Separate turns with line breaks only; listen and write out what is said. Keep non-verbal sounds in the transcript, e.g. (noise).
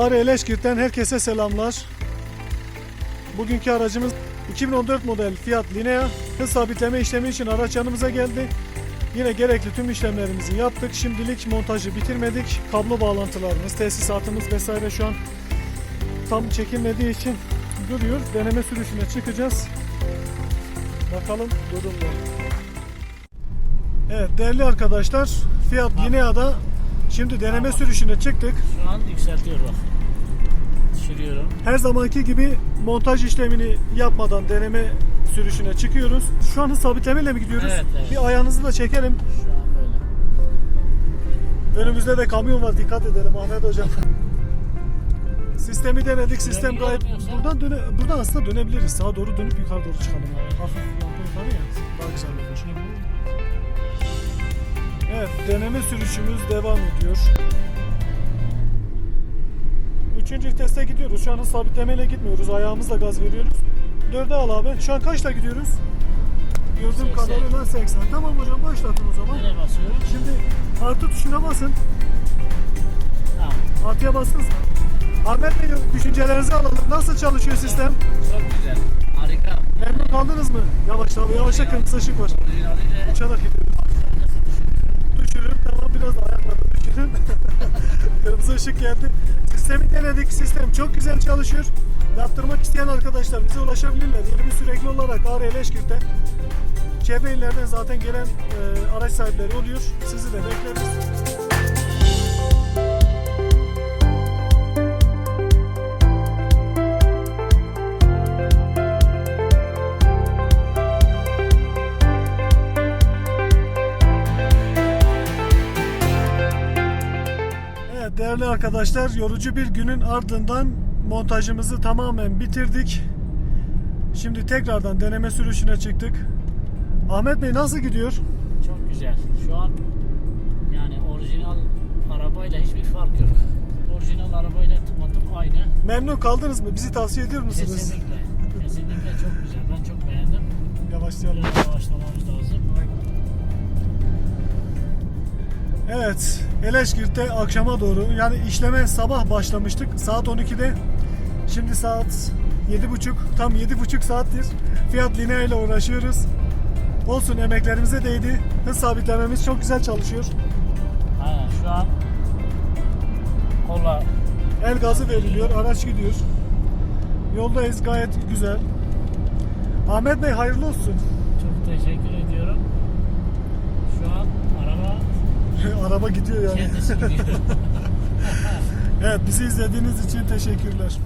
Ağrı Eleşkirt'ten herkese selamlar. Bugünkü aracımız 2014 model Fiat Linea. Hız sabitleme işlemi için araç yanımıza geldi. Yine gerekli tüm işlemlerimizi yaptık. Şimdilik montajı bitirmedik. Kablo bağlantılarımız, tesisatımız vesaire şu an tam çekilmediği için duruyor. Deneme sürüşüne çıkacağız. Bakalım durum ne? Evet değerli arkadaşlar Fiat Linea'da şimdi deneme sürüşüne çıktık.
Şu an yükseltiyor bak. Düşürüyorum.
Her zamanki gibi montaj işlemini yapmadan deneme sürüşüne çıkıyoruz. Şu an sabitlemeyle mi gidiyoruz?
Evet, evet.
Bir ayağınızı da çekelim.
Şu an böyle.
Önümüzde de kamyon var dikkat edelim Ahmet hocam. (laughs) Sistemi denedik. Sistem gayet buradan döne buradan aslında dönebiliriz. Sağa doğru dönüp yukarı doğru çıkalım. Hafif yukarı ya. Daha güzel olur. Evet, deneme sürüşümüz devam ediyor. Üçüncü viteste gidiyoruz. Şu an sabitlemeyle gitmiyoruz. Ayağımızla gaz veriyoruz. Dörde al abi. Şu an kaçta gidiyoruz? Gördüğüm
80.
kadarıyla 80. Tamam hocam başlatın o zaman.
Nereye basıyorum?
Şimdi artı tuşuna basın.
Tamam.
Artıya bastınız mı? Ahmet Bey düşüncelerinizi alalım. Nasıl çalışıyor sistem?
Çok güzel. Harika.
Memnun kaldınız mı? Yavaş abi yavaşla kırmızı ışık var. Uçarak gidiyoruz. Düşürün tamam biraz da ayakla da düşürün. (laughs) kırmızı ışık geldi. Sistemi denedik. Sistem çok güzel çalışıyor. Yaptırmak isteyen arkadaşlar bize ulaşabilirler. Yerimiz sürekli olarak Ağrı Eleşkirt'te. Çevre illerden zaten gelen e, araç sahipleri oluyor. Sizi de bekleriz. Değerli arkadaşlar yorucu bir günün ardından montajımızı tamamen bitirdik. Şimdi tekrardan deneme sürüşüne çıktık. Ahmet Bey nasıl gidiyor?
Çok güzel. Şu an yani orijinal arabayla hiçbir fark yok. Orijinal arabayla tıpatıp aynı.
Memnun kaldınız mı? Bizi tavsiye ediyor musunuz?
Kesinlikle. Kesinlikle çok güzel. Ben çok beğendim.
Yavaşlayalım.
Biraz
Evet, Eleşkirt'te akşama doğru yani işleme sabah başlamıştık saat 12'de. Şimdi saat 7.30 tam 7.30 saattir Fiat Linea ile uğraşıyoruz. Olsun emeklerimize değdi. Hız sabitlememiz çok güzel çalışıyor.
Aynen şu an kolla
El gazı veriliyor, araç gidiyor. Yoldayız gayet güzel. Ahmet Bey hayırlı olsun.
çok teşekkür ediyorum. Şu an araba
Araba gidiyor yani.
kendisi gidiyor. (laughs)
Evet bizi izlediğiniz için teşekkürler.